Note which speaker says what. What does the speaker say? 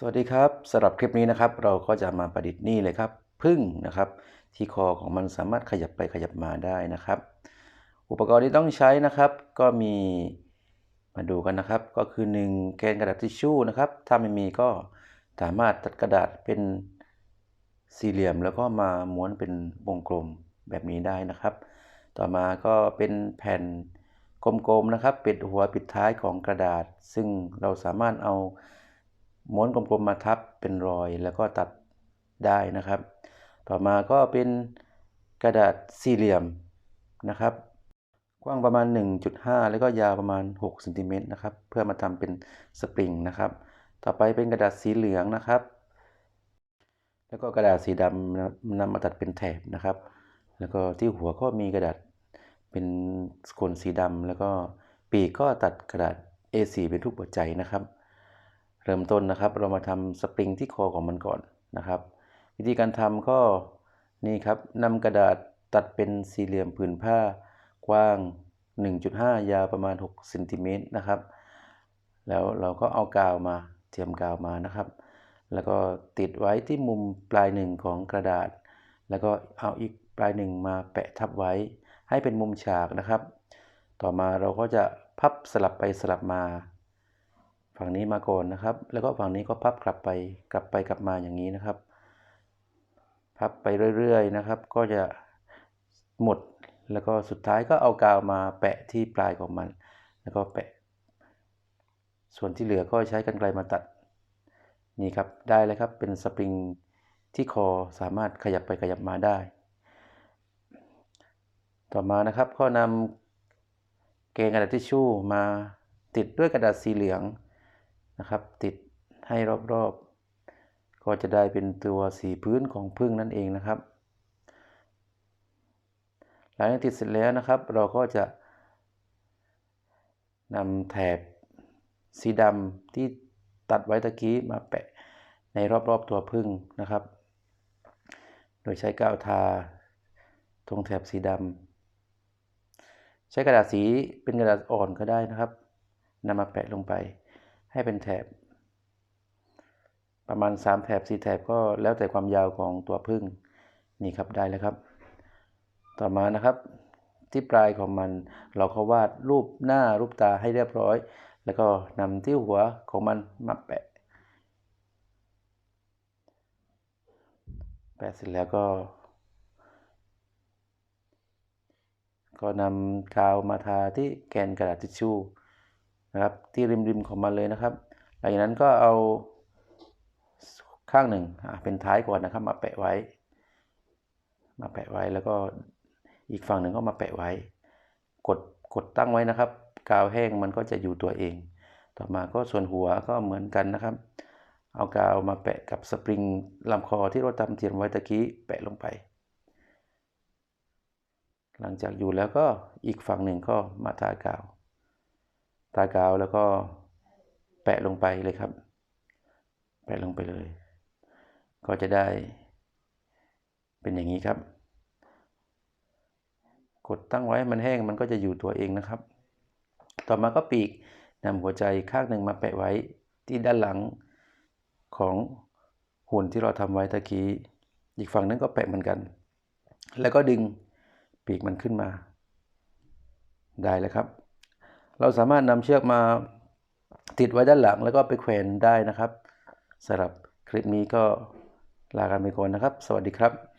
Speaker 1: สวัสดีครับสำหรับคลิปนี้นะครับ เราก็จะมาประดิษฐ์นี่เลยครับพึ่งนะครับ ที่คอของมันสามารถขยับไปขยับมาได้นะครับ อุปกรณ์ที่ต้องใช้นะครับ ก็มีมาดูกันนะครับ ก็คือ 1 แกนกระดาษทิชชู่นะครับ ถ้าไม่มีก็สามารถตัดกระดาษเป็นสี่เหลี่ยม แล้วก็มาม้วนเป็นวงกลมแบบนี้ได้นะครับ ต่อมาก็เป็นแผ่นกลมๆนะครับ ปิดหัวปิดท้ายของกระดาษ ซึ่งเราสามารถเอา ม้วนกลมๆมาทับเป็นรอยแล้วก็ตัดได้นะครับ ต่อมาก็เป็นกระดาษสี่เหลี่ยมนะครับ กว้างประมาณ 1.5 แล้วก็ยาวประมาณ6เซนติเมตรนะครับ เพื่อมาทำเป็นสปริงนะครับ ต่อไปเป็นกระดาษสีเหลืองนะครับ แล้วก็กระดาษสีดำนำมาตัดเป็นแถบนะครับ แล้วก็ที่หัวก็มีกระดาษเป็นขนสีดำแล้วก็ปีกก็ตัดกระดาษ A4 เป็นรูปหัวใจนะครับ เริ่มต้นนะครับ เรามาทำสปริงที่คอของมันก่อนนะครับ วิธีการทำก็นี่ครับนำกระดาษตัดเป็นสี่เหลี่ยมผืนผ้ากว้าง 1.5 ยาวประมาณ6เซนติเมตรนะครับ แล้วเราก็เอากาวมาเทียมกาวมานะครับ แล้วก็ติดไว้ที่มุมปลายหนึ่งของกระดาษ แล้วก็เอาอีกปลายหนึ่งมาแปะทับไว้ ให้เป็นมุมฉากนะครับ ต่อมาเราก็จะพับสลับไปสลับมา ฝั่งนี้มาก่อนนะครับ แล้วก็ฝั่งนี้ก็พับกลับไปกลับไปกลับมาอย่างนี้นะครับ พับไปเรื่อยๆนะครับ ก็จะหมดแล้วก็สุดท้ายก็เอากาวมาแปะที่ปลายของมัน แล้วก็แปะ ส่วนที่เหลือก็ใช้กรรไกรมาตัดนี่ครับได้แล้วครับเป็นสปริงที่คอสามารถขยับไปขยับมาได้ ต่อมานะครับก็นำเกงกระดาษทิชชู่มาติดด้วยกระดาษสีเหลือง นะครับ ติดให้รอบๆ ก็จะได้เป็นตัวสีพื้นของพึ่งนั่นเองนะครับ หลังจากติดเสร็จแล้วนะครับ เราก็จะนำแถบสีดำที่ตัดไว้ตะกี้มาแปะในรอบๆตัวพึ่งนะครับ โดยใช้กาวทาตรงแถบสีดำใช้กระดาษสีเป็นกระดาษอ่อนก็ได้นะครับนำมาแปะลงไป ให้เป็นแถบ ประมาณ 3 แถบ 4 แถบก็แล้วแต่ความยาวของตัวพึ่งนี่ครับได้แล้วครับ ต่อมานะครับ ที่ปลายของมันเราก็วาดรูปหน้ารูปตาให้เรียบร้อย แล้วก็นำที่หัวของมันมาแปะ แปะเสร็จแล้วก็ก็นำกาวมาทาที่แกนกระดาษทิชชู่ นะครับ ที่ริมๆของมันเลยนะครับ หลังจากนั้นก็เอาข้างหนึ่งเป็นท้ายก่อนนะครับ มาแปะไว้ มาแปะไว้แล้วก็อีกฝั่งหนึ่งก็มาแปะไว้ กดกดตั้งไว้นะครับ กาวแห้งมันก็จะอยู่ตัวเอง ต่อมาก็ส่วนหัวก็เหมือนกันนะครับ เอากาวมาแปะกับสปริงลำคอที่เราทำเตรียมไว้ตะกี้แปะลงไป หลังจากอยู่แล้วก็อีกฝั่งหนึ่งก็มาทากาว ทากาวแล้วก็แปะลงไปเลยครับ แปะลงไปเลย ก็จะได้ เป็นอย่างนี้ครับ กดตั้งไว้มันแห้งมันก็จะอยู่ตัวเองนะครับ ต่อมาก็ปีกนำหัวใจข้างหนึ่งมาแปะไว้ที่ด้านหลังของหุ่นที่เราทำไว้ตะกี้ อีกฝั่งนึงก็แปะเหมือนกัน แล้วก็ดึงปีกมันขึ้นมา ได้แล้วครับ เราสามารถนำเชือกมาติดไว้ด้านหลังแล้วก็ไปแขวนได้นะครับสำหรับคลิปนี้ก็ลากันไปก่อนนะครับ สวัสดีครับ